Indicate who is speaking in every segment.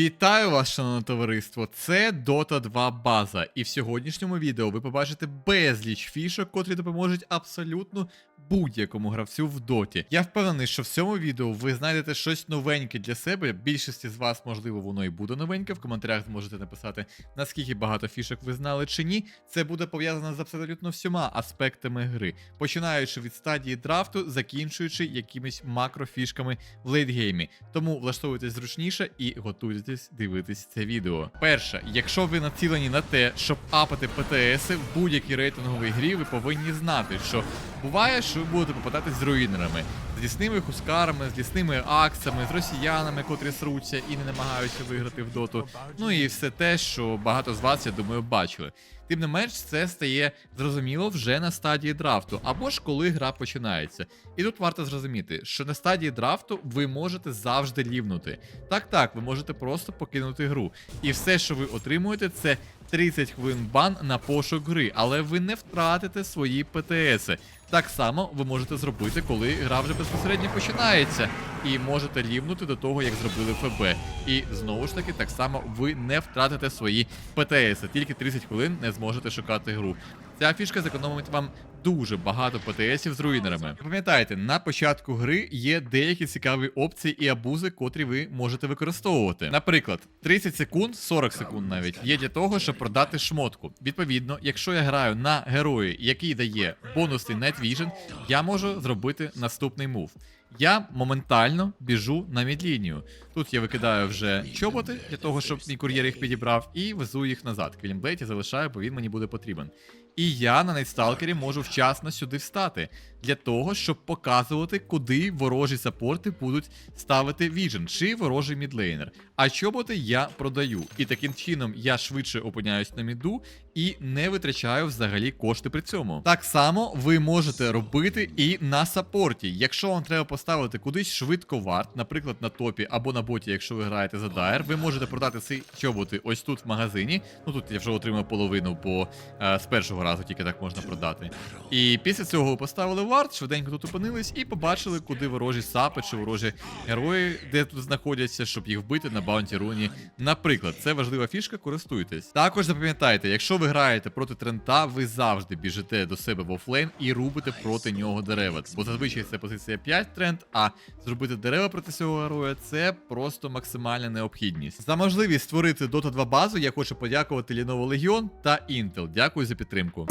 Speaker 1: Вітаю вас, шановне товариство! Це Dota 2 база, і в сьогоднішньому відео ви побачите безліч фішок, котрі допоможуть абсолютно будь-якому гравцю в доті. Я впевнений, що в цьому відео ви знайдете щось новеньке для себе. Більшості з вас, можливо, воно і буде новеньке. В коментарях зможете написати, наскільки багато фішок ви знали чи ні. Це буде пов'язано з абсолютно всіма аспектами гри, починаючи від стадії драфту, закінчуючи якимись макрофішками в лейтгеймі. Тому влаштовуйтесь зручніше і готуйтесь дивитись це відео. Перше, якщо ви націлені на те, щоб апати ПТС в будь-якій рейтинговій грі, ви повинні знати, що буває, що ви будете попадати з руїнерами, з лісними хускарами, з лісними аксами, з росіянами, котрі сруться і не намагаються виграти в доту. Ну і все те, що багато з вас, я думаю, бачили. Тим не менш, це стає зрозуміло вже на стадії драфту, або ж коли гра починається. І тут варто зрозуміти, що на стадії драфту ви можете завжди лівнути. Так, так, ви можете просто покинути гру. І все, що ви отримуєте, це 30 хвилин бан на пошук гри, але ви не втратите свої ПТСи. Так само ви можете зробити, коли гра вже безпосередньо починається, і можете рівнути до того, як зробили ФБ. І знову ж таки, так само ви не втратите свої ПТС. тільки 30 хвилин не зможете шукати гру. Ця фішка зекономить вам дуже багато ПТСів з руїнерами. Пам'ятайте, на початку гри є деякі цікаві опції і абузи, котрі ви можете використовувати. Наприклад, 30 секунд, 40 секунд навіть є для того, щоб продати шмотку. Відповідно, якщо я граю на герої, який дає бонусний Night Vision, я можу зробити наступний мув. Я моментально біжу на мідлінію. Тут я викидаю вже чоботи для того, щоб мій кур'єр їх підібрав, і везу їх назад. Квілімблейт я залишаю, бо він мені буде потрібен. І я на Найтсталкері можу вчасно сюди встати для того, щоб показувати, куди ворожі сапорти будуть ставити віжен чи ворожий мідлейнер. А чоботи я продаю. І таким чином я швидше опиняюсь на міду і не витрачаю взагалі кошти при цьому. Так само ви можете робити і на саппорті. Якщо вам треба поставити кудись швидко варт, наприклад, на топі або на боті, якщо ви граєте за дайр, ви можете продати ці чоботи ось тут в магазині. Ну тут я вже отримав половину, бо е, з першого разу тільки так можна продати. І після цього ви поставили варт, швиденько тут опинились і побачили, куди ворожі сапи чи ворожі герої, де тут знаходяться, щоб їх вбити на баунті руні. Наприклад, це важлива фішка, користуйтесь. Також запам'ятайте, якщо ви граєте проти трента, ви завжди біжите до себе в офлейн і рубите проти нього дерева. Бо зазвичай це позиція 5 тренд, а зробити дерева проти цього героя це просто максимальна необхідність. За можливість створити Dota 2 базу я хочу подякувати Lenovo Legion та Intel. Дякую за підтримку.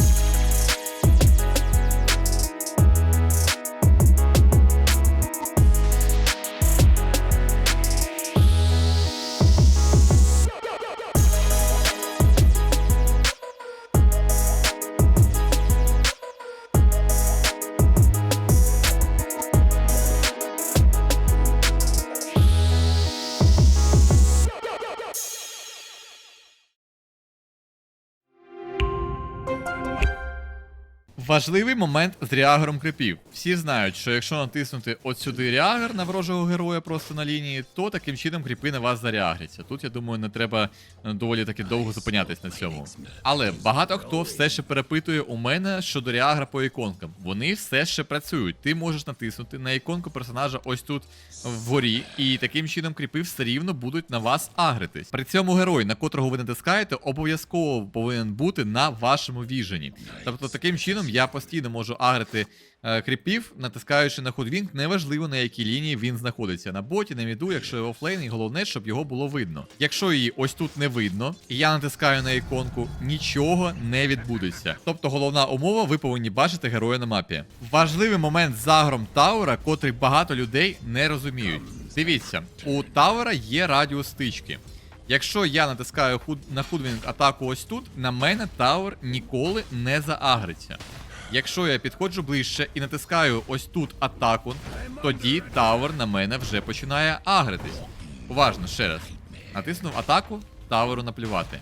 Speaker 1: Важливий момент з реагером крипів. Всі знають, що якщо натиснути от сюди реагер на ворожого героя просто на лінії, то таким чином кріпи на вас зареагряться. Тут я думаю, не треба е, доволі таки довго зупинятись на цьому. Але багато хто все ще перепитує у мене щодо реагра по іконкам. Вони все ще працюють. Ти можеш натиснути на іконку персонажа ось тут вгорі, і таким чином кріпи все рівно будуть на вас агритись. При цьому герой, на котрого ви натискаєте, обов'язково повинен бути на вашому віжені. Тобто таким чином я постійно можу агрити е, кріпів, натискаючи на ходвінг, неважливо на якій лінії він знаходиться. На боті, на міду, якщо я офлейн, і головне, щоб його було видно. Якщо її ось тут не видно, і я натискаю на іконку, нічого не відбудеться. Тобто головна умова, ви повинні бачити героя на мапі. Важливий момент з агром Таура, котрий багато людей не розуміють. Дивіться, у Таура є радіус стички. Якщо я натискаю худ на худвінг атаку ось тут, на мене Тауер ніколи не заагриться. Якщо я підходжу ближче і натискаю ось тут атаку, тоді Тауер на мене вже починає агритись. Уважно ще раз. Натиснув атаку, Тауеру наплювати.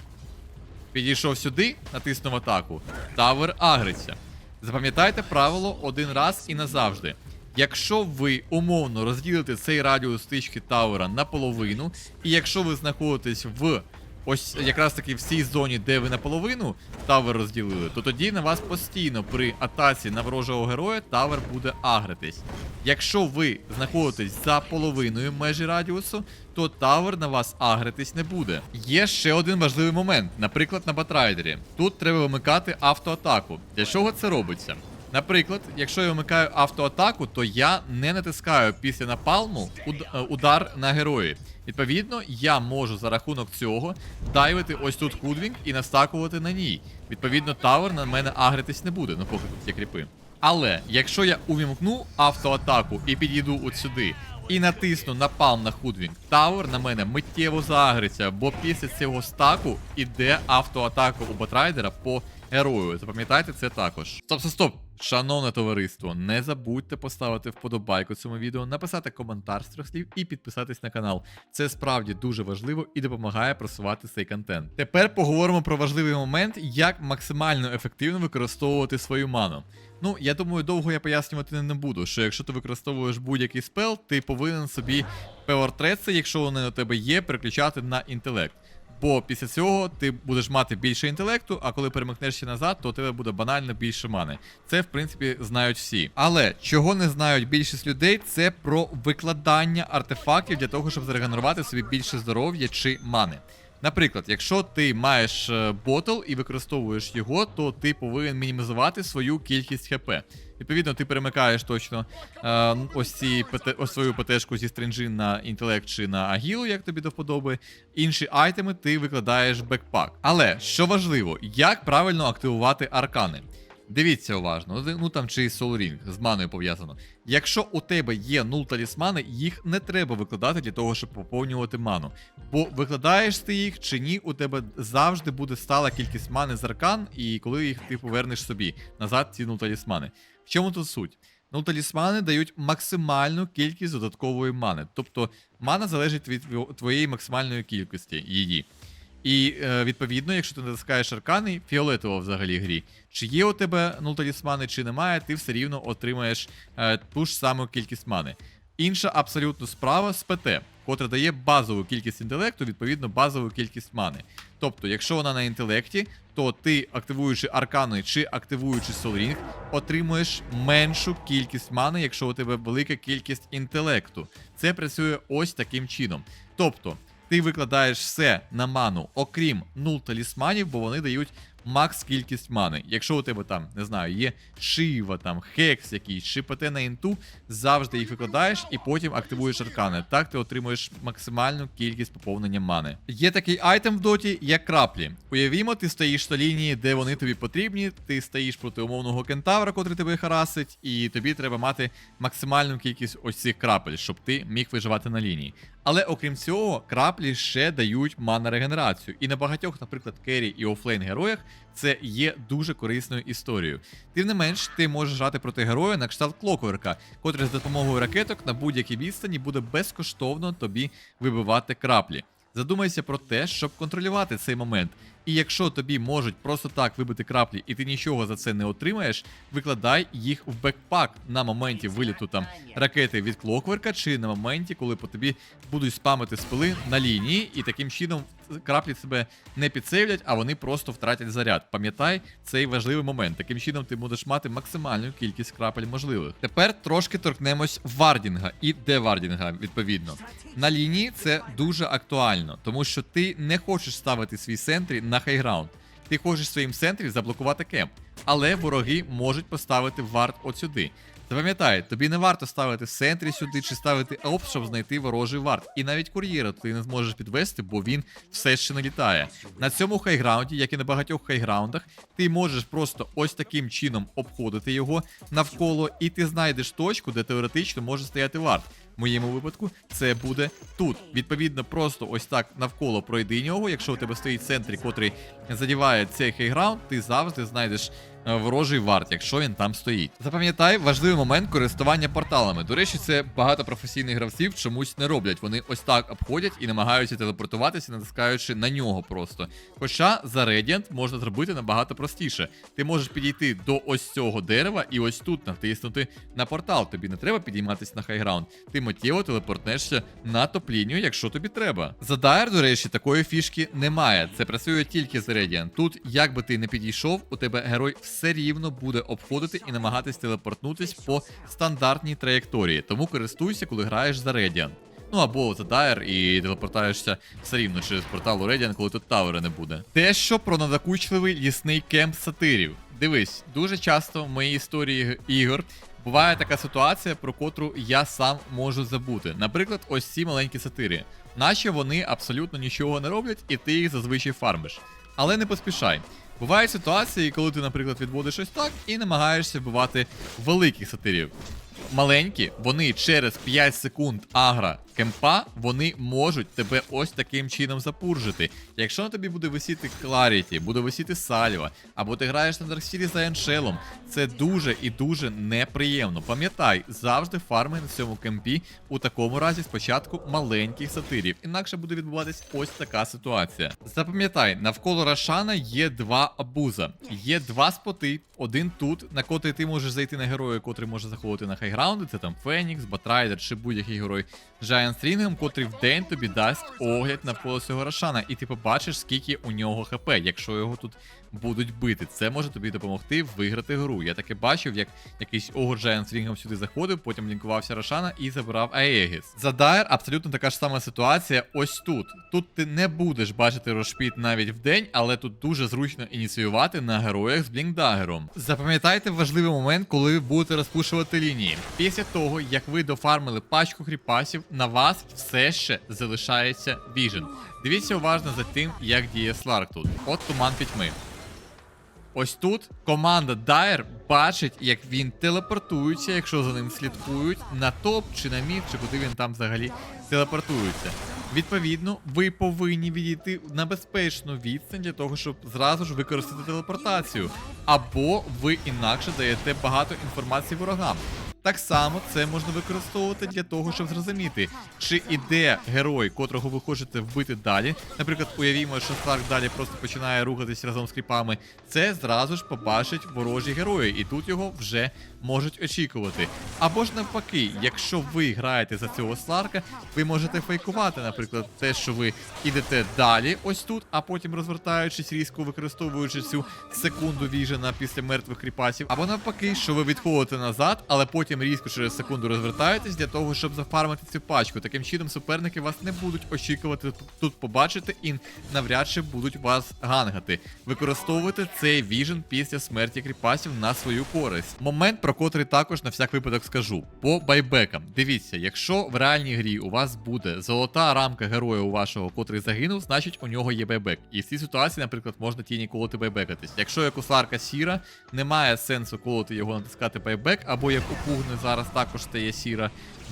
Speaker 1: Підійшов сюди, натиснув атаку. Тавер агриться. Запам'ятайте правило один раз і назавжди. Якщо ви умовно розділите цей радіус стички Тауера наполовину, і якщо ви знаходитесь в ось якраз таки в цій зоні, де ви наполовину тавер розділили, то тоді на вас постійно при атаці на ворожого героя тавер буде агритись. Якщо ви знаходитесь за половиною межі радіусу, то тавер на вас агритись не буде. Є ще один важливий момент, наприклад, на батрайдері. Тут треба вимикати автоатаку. Для чого це робиться? Наприклад, якщо я вимикаю автоатаку, то я не натискаю після напалму е, удар на герої. Відповідно, я можу за рахунок цього дайвити ось тут худвінг і настакувати на ній. Відповідно, тавер на мене агритись не буде, ну поки тут є кріпи. Але якщо я увімкну автоатаку і підійду от сюди, і натисну напалм на худвінг, тавер на мене миттєво заагриться, бо після цього стаку іде автоатака у батрайдера по герою. Запам'ятайте це також. Стоп, стоп, стоп! Шановне товариство, не забудьте поставити вподобайку цьому відео, написати коментар з трьох слів і підписатись на канал. Це справді дуже важливо і допомагає просувати цей контент. Тепер поговоримо про важливий момент, як максимально ефективно використовувати свою ману. Ну, я думаю, довго я пояснювати не буду, що якщо ти використовуєш будь-який спел, ти повинен собі певортреси, якщо вони у тебе є, переключати на інтелект. Бо після цього ти будеш мати більше інтелекту, а коли перемикнешся назад, то у тебе буде банально більше мани. Це, в принципі, знають всі. Але чого не знають більшість людей, це про викладання артефактів для того, щоб зарегенерувати собі більше здоров'я чи мани. Наприклад, якщо ти маєш е, ботл і використовуєш його, то ти повинен мінімізувати свою кількість хп. Відповідно, ти перемикаєш точно е, ось ці ось свою ПТшку зі стрінжі на інтелект чи на агілу, як тобі до вподоби. Інші айтеми ти викладаєш бекпак. Але що важливо, як правильно активувати аркани? Дивіться уважно, ну там чи Ring з маною пов'язано. Якщо у тебе є нул талісмани, їх не треба викладати для того, щоб поповнювати ману. Бо викладаєш ти їх чи ні, у тебе завжди буде стала кількість мани з аркан, і коли їх ти повернеш собі назад, ці нул талісмани. В чому тут суть? Ну, талісмани дають максимальну кількість додаткової мани. Тобто мана залежить від твоєї максимальної кількості її. І е, відповідно, якщо ти натискаєш аркани, фіолетово взагалі грі, чи є у тебе ну, талісмани, чи немає, ти все рівно отримаєш е, ту ж саму кількість мани. Інша абсолютно справа з ПТ, котра дає базову кількість інтелекту, відповідно, базову кількість мани. Тобто, якщо вона на інтелекті, то ти, активуючи аркани чи активуючи солрінг, отримуєш меншу кількість мани, якщо у тебе велика кількість інтелекту. Це працює ось таким чином. Тобто, ти викладаєш все на ману, окрім нул талісманів, бо вони дають макс кількість мани. Якщо у тебе там, не знаю, є шива, там, хекс якийсь, чи ПТ на інту, завжди їх викладаєш і потім активуєш аркани. Так ти отримуєш максимальну кількість поповнення мани. Є такий айтем в доті, як краплі. Уявімо, ти стоїш на лінії, де вони тобі потрібні, ти стоїш проти умовного кентавра, котрий тебе харасить, і тобі треба мати максимальну кількість ось цих крапель, щоб ти міг виживати на лінії. Але окрім цього, краплі ще дають мана регенерацію. І на багатьох, наприклад, керрі і офлейн героях це є дуже корисною історією. Тим не менш, ти можеш грати проти героя на кшталт клокверка, котрий з допомогою ракеток на будь-якій відстані буде безкоштовно тобі вибивати краплі. Задумайся про те, щоб контролювати цей момент. І якщо тобі можуть просто так вибити краплі, і ти нічого за це не отримаєш, викладай їх в бекпак на моменті виліту там ракети від клокверка, чи на моменті, коли по тобі будуть спамити спили на лінії, і таким чином краплі себе не підсейвлять, а вони просто втратять заряд. Пам'ятай цей важливий момент. Таким чином ти будеш мати максимальну кількість крапель можливих. Тепер трошки торкнемось вардінга і девардінга, відповідно. На лінії це дуже актуально, тому що ти не хочеш ставити свій сентрі на хайграунд. Ти хочеш в своїм центрі заблокувати кемп, але вороги можуть поставити вард от сюди. Запам'ятай, тобі не варто ставити центрі сюди чи ставити опс, щоб знайти ворожий вард. І навіть кур'єра ти не зможеш підвести, бо він все ще не літає. На цьому хайграунді, як і на багатьох хайграундах, ти можеш просто ось таким чином обходити його навколо, і ти знайдеш точку, де теоретично може стояти вард. Моєму випадку це буде тут. Відповідно, просто ось так навколо пройди нього. Якщо у тебе стоїть центрі, котрий задіває цей хейграунд, ти завжди знайдеш е, ворожий варт, якщо він там стоїть. Запам'ятай важливий момент користування порталами. До речі, це багато професійних гравців чомусь не роблять. Вони ось так обходять і намагаються телепортуватися, натискаючи на нього просто. Хоча за Radiant можна зробити набагато простіше. Ти можеш підійти до ось цього дерева і ось тут натиснути на портал. Тобі не треба підійматися на хайграунд. Ти миттєво телепортнешся на топ-лінію, якщо тобі треба. За Dire, до речі, такої фішки немає. Це працює тільки з Radiant. Тут, як би ти не підійшов, у тебе герой все рівно буде обходити і намагатись телепортнутись по стандартній траєкторії. Тому користуйся, коли граєш за Radiant. Ну або за Dire і телепортаєшся все рівно через портал у Radiant, коли тут тавера не буде. Те, що про надокучливий лісний кемп сатирів. Дивись, дуже часто в моїй історії ігор буває така ситуація, про котру я сам можу забути. Наприклад, ось ці маленькі сатири. Наче вони абсолютно нічого не роблять, і ти їх зазвичай фармиш. Але не поспішай. Бувають ситуації, коли ти, наприклад, відводиш ось так і намагаєшся вбивати великих сатирів. Маленькі, вони через 5 секунд агра кемпа, вони можуть тебе ось таким чином запуржити. Якщо на тобі буде висіти Кларіті, буде висіти Сальва, або ти граєш на Дарксілі за Еншелом, це дуже і дуже неприємно. Пам'ятай, завжди фарми на цьому кемпі у такому разі спочатку маленьких сатирів, інакше буде відбуватись ось така ситуація. Запам'ятай, навколо Рашана є два абуза. Є два споти, один тут, на котрий ти можеш зайти на героя, котрий може заходити на хайграунди, це там Фенікс, Батрайдер чи будь-який герой Giant Stringham, котрий в день тобі дасть огляд навколо цього Рашана, і ти побачиш, скільки у нього хп, якщо його тут будуть бити. Це може тобі допомогти виграти гру. Я таке бачив, як якийсь огляд Giant Stringham сюди заходив, потім лінкувався Рашана і забирав Аегіс. За Dire абсолютно така ж сама ситуація ось тут. Тут ти не будеш бачити розшпіт навіть в день, але тут дуже зручно ініціювати на героях з блінкдагером. Запам'ятайте важливий момент, коли ви будете розпушувати лінії. Після того, як ви дофармили пачку кріпасів, на вас все ще залишається віжен. Дивіться уважно за тим, як діє Сларк тут. От туман пітьми. Ось тут команда Dire бачить, як він телепортується, якщо за ним слідкують, на топ чи на мід, чи куди він там взагалі телепортується. Відповідно, ви повинні відійти на безпечну відстань для того, щоб зразу ж використати телепортацію. Або ви інакше даєте багато інформації ворогам. Так само це можна використовувати для того, щоб зрозуміти, чи іде герой, котрого ви хочете вбити далі. Наприклад, уявімо, що Старк далі просто починає рухатись разом з кріпами. Це зразу ж побачить ворожі герої, і тут його вже можуть очікувати. Або ж навпаки, якщо ви граєте за цього Сларка, ви можете фейкувати, наприклад, те, що ви ідете далі, ось тут, а потім розвертаючись різко, використовуючи цю секунду віжена після мертвих кріпасів, або навпаки, що ви відходите назад, але потім різко через секунду розвертаєтесь для того, щоб зафармити цю пачку. Таким чином суперники вас не будуть очікувати тут побачити і навряд чи будуть вас гангати. Використовуйте цей віжен після смерті кріпасів на свою користь. Момент, про котрий також на всяк випадок скажу. По байбекам. Дивіться, якщо в реальній грі у вас буде золота рамка героя у вашого, котрий загинув, значить у нього є байбек. І в цій ситуації, наприклад, можна тіні колоти байбекатись. Якщо як у Сларка сіра, немає сенсу колоти його натискати байбек, або як у Пугни зараз також стає сіра,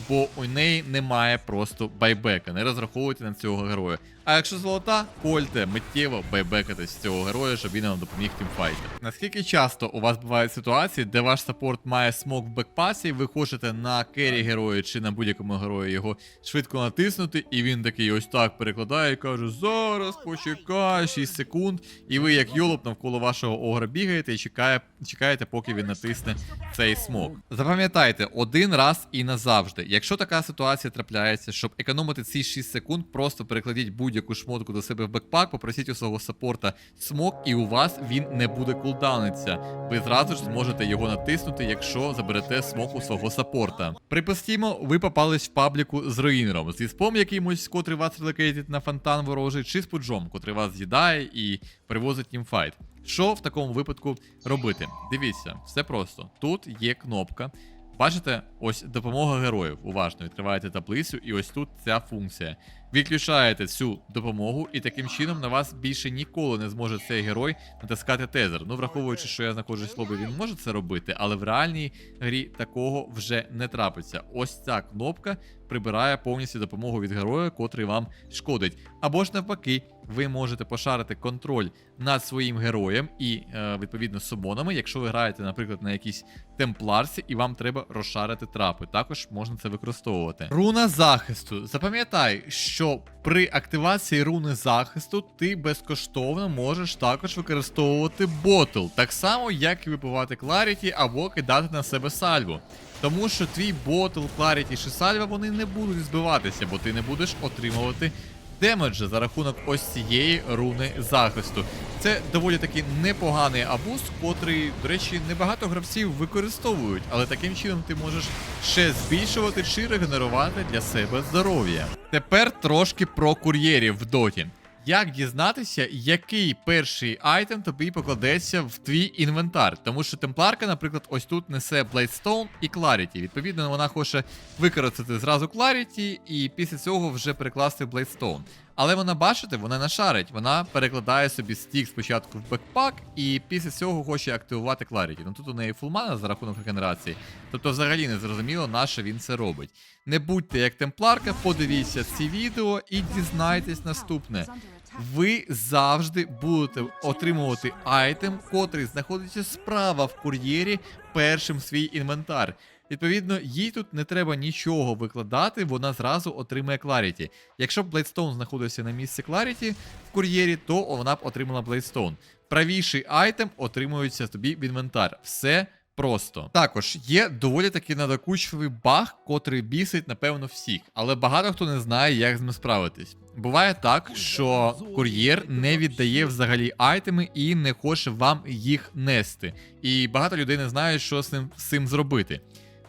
Speaker 1: бо у неї немає просто байбека. Не розраховуйте на цього героя. А якщо золота, кольте миттєво байбекатись з цього героя, щоб він вам допоміг тімфайті. Наскільки часто у вас бувають ситуації, де ваш саппорт має смок в бекпасі, ви хочете на кері героя чи на будь-якому герої його швидко натиснути, і він такий ось так перекладає і каже: Зараз почекай 6 секунд. І ви, як йолоп, навколо вашого огра бігаєте і чекає, чекаєте, поки він натисне цей смок. Запам'ятайте, один раз і назавжди. Якщо така ситуація трапляється, щоб економити ці 6 секунд, просто перекладіть будь-яку шмотку до себе в бекпак, попросіть у свого саппорта смок, і у вас він не буде кулдаунитися. Ви зразу ж зможете його натиснути, якщо заберете смок у свого саппорта. Припустімо, ви попались в пабліку з руїнером, зі спом якимось, котрий вас релокейтить на фонтан ворожий, чи з пуджом, котрий вас з'їдає і привозить тімфайт. Що в такому випадку робити? Дивіться, все просто. Тут є кнопка. Бачите, ось допомога героїв. Уважно відкриваєте таблицю, і ось тут ця функція. Відключаєте цю допомогу, і таким чином на вас більше ніколи не зможе цей герой натискати тезер. Ну, враховуючи, що я знаходжусь в він може це робити, але в реальній грі такого вже не трапиться. Ось ця кнопка прибирає повністю допомогу від героя, котрий вам шкодить. Або ж навпаки, ви можете пошарити контроль над своїм героєм і е, відповідно сумонами, якщо ви граєте, наприклад, на якійсь темпларці, і вам треба розшарити трапи. Також можна це використовувати. Руна захисту. Запам'ятай, що що при активації руни захисту ти безкоштовно можеш також використовувати ботл, так само, як і випивати Кларіті або кидати на себе сальву. Тому що твій ботл, Кларіті чи сальва вони не будуть збиватися, бо ти не будеш отримувати демеджа за рахунок ось цієї руни захисту. Це доволі таки непоганий абуз, котрий, до речі, небагато гравців використовують, але таким чином ти можеш ще збільшувати чи регенерувати для себе здоров'я. Тепер трошки про кур'єрів в доті. Як дізнатися, який перший айтем тобі покладеться в твій інвентар? Тому що темпларка, наприклад, ось тут несе Bladestone і Clarity. Відповідно, вона хоче використати зразу Clarity і після цього вже перекласти Bladestone. Але вона, бачите, вона не шарить, вона перекладає собі стік спочатку в бекпак, і після цього хоче активувати Clarity. Ну тут у неї фулмана за рахунок регенерації. Тобто взагалі не зрозуміло, на що він це робить. Не будьте як темпларка, подивіться ці відео і дізнайтесь наступне. Ви завжди будете отримувати айтем, котрий знаходиться справа в кур'єрі першим свій інвентар. Відповідно, їй тут не треба нічого викладати, вона зразу отримає Clarity. Якщо б Bladestone знаходився на місці Clarity в кур'єрі, то вона б отримала Bladestone. Правіший айтем отримується тобі в інвентар. Все просто. Також є доволі таки надокучливий баг, котрий бісить, напевно, всіх, але багато хто не знає, як з ним справитись. Буває так, що кур'єр не віддає взагалі айтеми і не хоче вам їх нести. І багато людей не знають, що з цим, з цим зробити.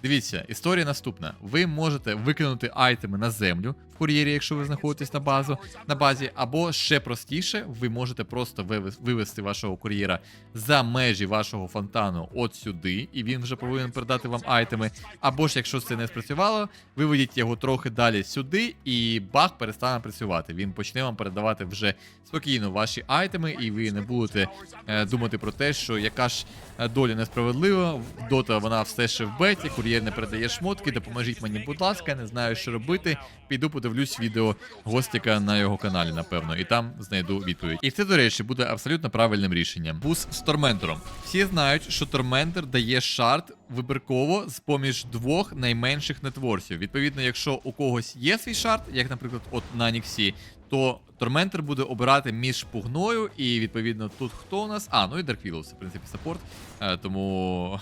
Speaker 1: Дивіться, історія наступна. Ви можете викинути айтеми на землю кур'єрі, якщо ви знаходитесь на базу на базі, або ще простіше, ви можете просто вивести вашого кур'єра за межі вашого фонтану от сюди, і він вже повинен передати вам айтеми. Або ж, якщо це не спрацювало, виведіть його трохи далі сюди, і баг перестане працювати. Він почне вам передавати вже спокійно ваші айтеми, і ви не будете е, думати про те, що яка ж е, доля несправедлива. Дота вона все ще в беті, кур'єр не передає шмотки. Допоможіть мені, будь ласка, не знаю, що робити. Піду подивлюсь відео гостіка на його каналі, напевно, і там знайду відповідь. І це, до речі, буде абсолютно правильним рішенням. Бус з Торментуром. Всі знають, що Торментор дає шарт вибірково з поміж двох найменших нетворсів. Відповідно, якщо у когось є свій шарт, як, наприклад, от на Ніксі, то Торментор буде обирати між пугною, і відповідно тут хто у нас? А, ну і Widow, в принципі саппорт, е, тому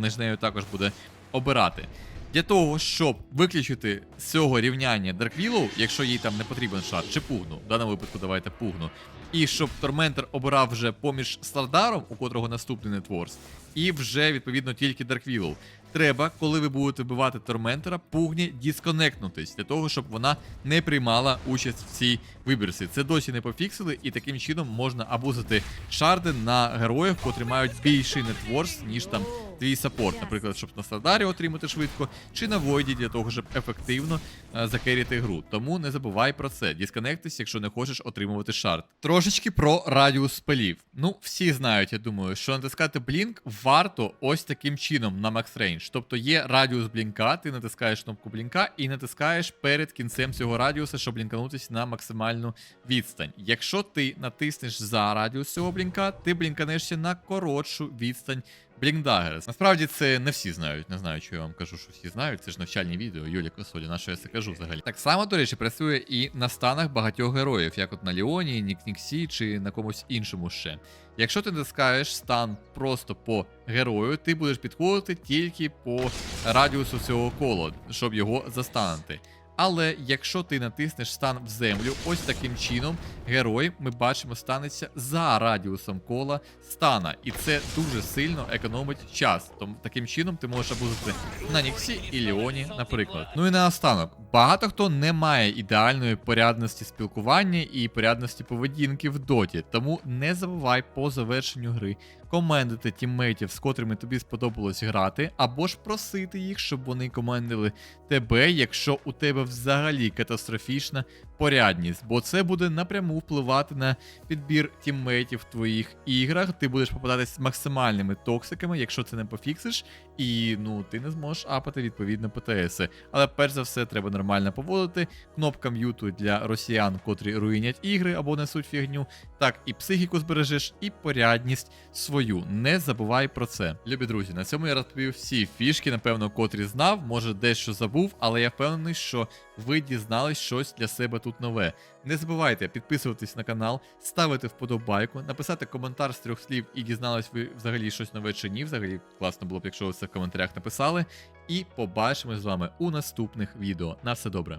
Speaker 1: між нею також буде обирати. Для того, щоб виключити з цього рівняння Dark Willow, якщо їй там не потрібен шарт, чи пугну, в даному випадку давайте пугну. І щоб Торментор обирав вже поміж Стардаром, у котрого наступний нетворс, і вже відповідно тільки Dark Willow. Треба, коли ви будете вбивати Торментора, пугні дисконектнутись для того, щоб вона не приймала участь в цій вибірці. Це досі не пофіксили, і таким чином можна абузити шарди на героїв, котрі мають більший нетворс, ніж там твій саппорт, наприклад, щоб на Стардарі отримати швидко, чи на Войді для того, щоб ефективно е, закеріти гру. Тому не забувай про це. Дисконектись, якщо не хочеш отримувати шарт. Трошечки про радіус спелів. Ну, всі знають, я думаю, що натискати блінк варто ось таким чином на Max Range. Тобто є радіус блінка, ти натискаєш кнопку блінка і натискаєш перед кінцем цього радіуса, щоб блінканутися на максимальну відстань. Якщо ти натиснеш за радіус цього блінка, ти блінканешся на коротшу відстань Блінкдагерс. Насправді це не всі знають. Не знаю, що я вам кажу, що всі знають. Це ж навчальні відео, Юлі Косолі, на що я це кажу взагалі. Так само, до речі, працює і на станах багатьох героїв, як от на Ліоні, Нік Ніксі чи на комусь іншому ще. Якщо ти натискаєш стан просто по герою, ти будеш підходити тільки по радіусу цього кола, щоб його застанути. Але якщо ти натиснеш стан в землю, ось таким чином герой, ми бачимо, станеться за радіусом кола стана. І це дуже сильно економить час. Тому таким чином ти можеш абузити на Ніксі і Ліоні, наприклад. Ну і наостанок, багато хто не має ідеальної порядності спілкування і порядності поведінки в доті. Тому не забувай по завершенню гри комендити тіммейтів, з котрими тобі сподобалось грати, або ж просити їх, щоб вони комендили тебе, якщо у тебе взагалі катастрофічна порядність, бо це буде напряму впливати на підбір тіммейтів в твоїх іграх. Ти будеш попадатись з максимальними токсиками, якщо це не пофіксиш, і ну ти не зможеш апати відповідно ПТСи. Але перш за все треба нормально поводити. Кнопка м'юту для росіян, котрі руїнять ігри або несуть фігню. Так і психіку збережеш, і порядність свою. Не забувай про це. Любі друзі, на цьому я розповів всі фішки, напевно, котрі знав, може дещо забув, але я впевнений, що ви дізнались щось для себе тут нове. Не забувайте підписуватись на канал, ставити вподобайку, написати коментар з трьох слів і дізнались ви взагалі щось нове чи ні. Взагалі класно було б, якщо ви це в коментарях написали. І побачимось з вами у наступних відео. На все добре.